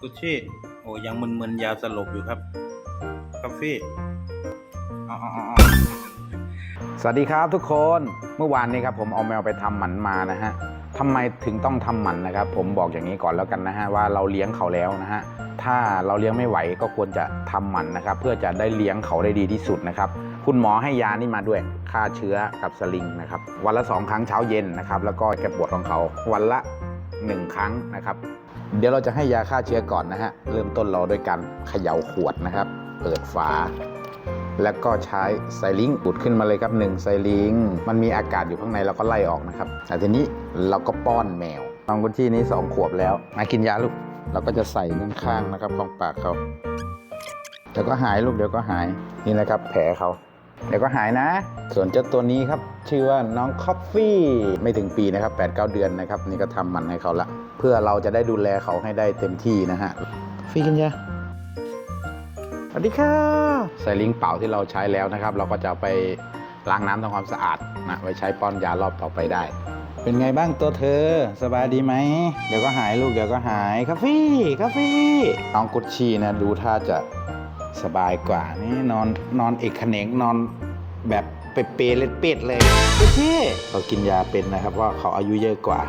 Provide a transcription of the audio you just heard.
กุชชี่โอ้ยังมึนๆยาสลบอยู่ครับกาแฟสวัสดีครับทุกคนเมื่อวานนี้ครับผมเอาแมวไปทำหมันมานะฮะทำไมถึงต้องทำหมันนะครับ ผมบอกอย่างนี้ก่อนแล้วกันนะฮะว่าเราเลี้ยงเขาแล้วนะฮะถ้าเราเลี้ยงไม่ไหวก็ควรจะทำหมันนะครับ เพื่อจะได้เลี้ยงเขาได้ดีที่สุดนะครับ คุณหมอให้ยานี่มาด้วยฆ่าเชื้อกับสลิงนะครับ วันละสองครั้งเช้าเย็นนะครับ แล้วก็แก้ปวดของเขาวันละหนึ่งครั้งนะครับ เดี๋ยวเราจะให้ยาฆ่าเชื้อก่อนนะฮะ เริ่มต้นเราด้วยการเขย่าขวดนะครับ เปิดฝา แล้วก็ใช้ไซลิงอุดขึ้นมาเลยครับหนึ่งไซลิง มันมีอากาศอยู่ข้างในเราก็ไล่ออกนะครับแต่ทีนี้เราก็ป้อนแมวน้องกุชชี่นี้สองขวบแล้ว มากินยาลูก เราก็จะใส่ด้านข้างนะครับของปากเขา เดี๋ยวก็หายลูกเดี๋ยวก็หายนี่นะครับแผลเขา เดี๋ยวก็หายนะ ส่วนเจ้าตัวนี้ครับ ชื่อว่าน้องคอฟฟี่ ไม่ถึงปีนะครับ8ปดเเดือนนะครับ นี่ก็ทำมันให้เขาละ เพื่อเราจะได้ดูแลเขาให้ได้เต็มที่นะฮะฟี่กินยาสวัสดีค่ะใส่ลิงก์เป่าที่เราใช้แล้วนะครับ เราก็จะเอาไปล้างน้ำทำความสะอาดนะไว้ใช้ป้อนยารอบต่อไปได้ เป็นไงบ้างตัวเธอ สบายดีไหม เดี๋ยวก็หายลูกเดี๋ยวก็หายคาฟี่คาฟี่น้องกุชชี่นะดูท่าจะ สบายกว่านี่นอนนอนเอกเขนงนอนแบบเปเปเล็ดเป็ดเลยกุชชี่เขากินยาเป็นนะครับว่าเขาอายุเยอะกว่า